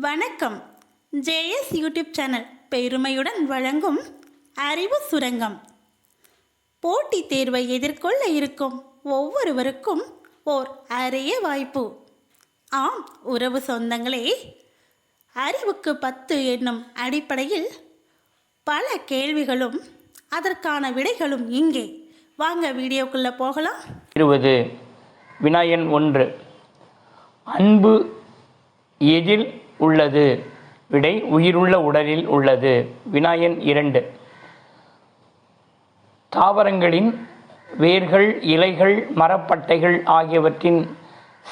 வணக்கம். JS YouTube channel பெருமையுடன் வழங்கும் அறிவு சுரங்கம். போட்டித் தேர்வை எதிர்கொள்ள இருக்கும் ஒவ்வொருவருக்கும் ஓர் அரிய வாய்ப்பு. ஆம் உறவு சொந்தங்களே அறிவுக்கு பத்து என்னும் அடிப்படையில் பல கேள்விகளும் அதற்கான விடைகளும் இங்கே. வாங்க வீடியோக்குள்ளே போகலாம். இருபது வினாயன் ஒன்று. அன்பு எதில் உள்ளது. விடை உயிருள்ள உடலில் உள்ளது. வினாயன் இரண்டு. தாவரங்களின் வேர்கள் இலைகள் மரப்பட்டைகள் ஆகியவற்றின்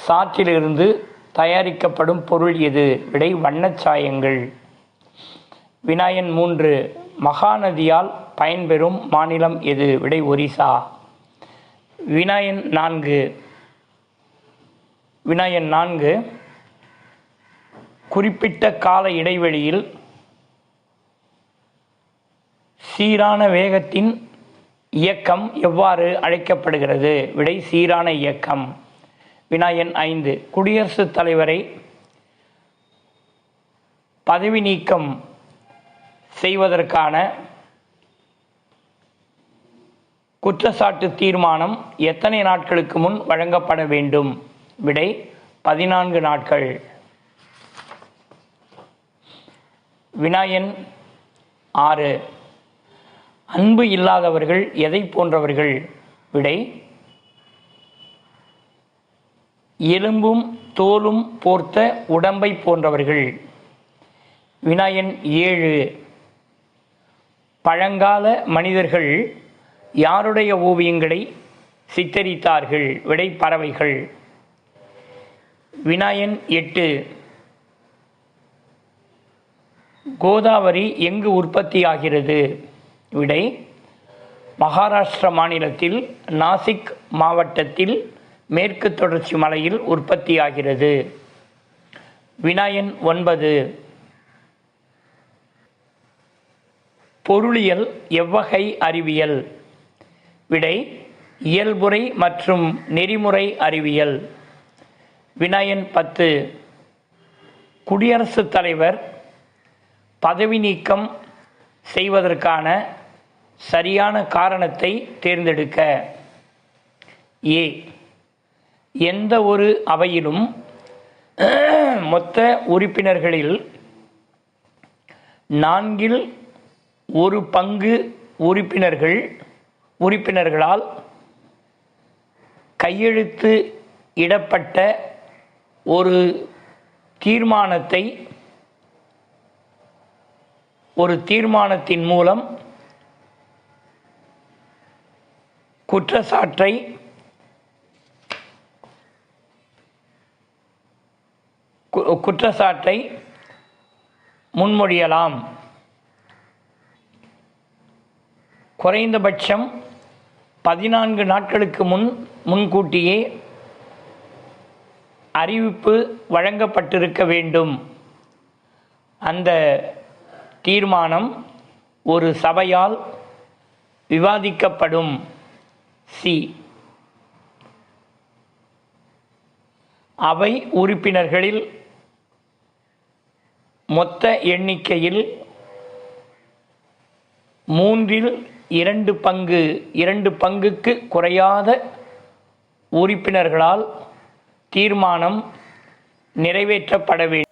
சாற்றிலிருந்து தயாரிக்கப்படும் பொருள் எது? விடை வண்ணச்சாயங்கள். வினாயன் மூன்று. மகாநதியால் பயன்பெறும் மாநிலம் எது? விடை ஒரிசா. வினாயன் நான்கு. வினாயன் நான்கு. குறிப்பிட்ட கால இடைவெளியில் சீரான வேகத்தின் இயக்கம் எவ்வாறு அழைக்கப்படுகிறது? விடை சீரான இயக்கம். வினாயன் ஐந்து. குடியரசுத் தலைவரை பதவி நீக்கம் செய்வதற்கான குற்றச்சாட்டு தீர்மானம் எத்தனை நாட்களுக்கு முன் வழங்கப்பட வேண்டும்? விடை பதினான்கு நாட்கள். வினாயன் ஆறு. அன்பு இல்லாதவர்கள் எதை போன்றவர்கள் விடை? எலும்பும் தோலும் போர்த்த உடம்பை போன்றவர்கள். வினாயன் ஏழு. பழங்கால மனிதர்கள் யாருடைய ஓவியங்களை சித்தரித்தார்கள்? விடை பறவைகள். வினாயன் எட்டு. கோதாவரி எங்கு உற்பத்தியாகிறது? விடை மகாராஷ்டிர மாநிலத்தில் நாசிக் மாவட்டத்தில் மேற்கு தொடர்ச்சி மலையில் உற்பத்தியாகிறது. வினாயன் ஒன்பது. பொருளியல் எவ்வகை அறிவியல்? விடை இயல்புரை மற்றும் நெறிமுறை அறிவியல். வினாயன் பத்து. குடியரசுத் தலைவர் பதவி நீக்கம் செய்வதற்கான சரியான காரணத்தை தேர்ந்தெடுக்க. ஏ. எந்த ஒரு அவையிலும் மொத்த உறுப்பினர்களில் நான்கில் ஒரு பங்கு உறுப்பினர்கள் உறுப்பினர்களால் கையெழுத்து இடப்பட்ட ஒரு தீர்மானத்தை ஒரு தீர்மானத்தின் மூலம் குற்றச்சாட்டை கு- குற்றச்சாட்டை முன்மொழியலாம். குறைந்தபட்சம் பதினான்கு நாட்களுக்கு முன் முன்கூட்டியே அறிவிப்பு வழங்கப்பட்டிருக்க வேண்டும். அந்த தீர்மானம் ஒரு சபையால் விவாதிக்கப்படும். சி. அவை உறுப்பினர்களில் மொத்த எண்ணிக்கையில் மூன்றில் இரண்டு பங்கு இரண்டு பங்குக்கு குறையாத உறுப்பினர்களால் தீர்மானம் நிறைவேற்றப்பட வேண்டும்.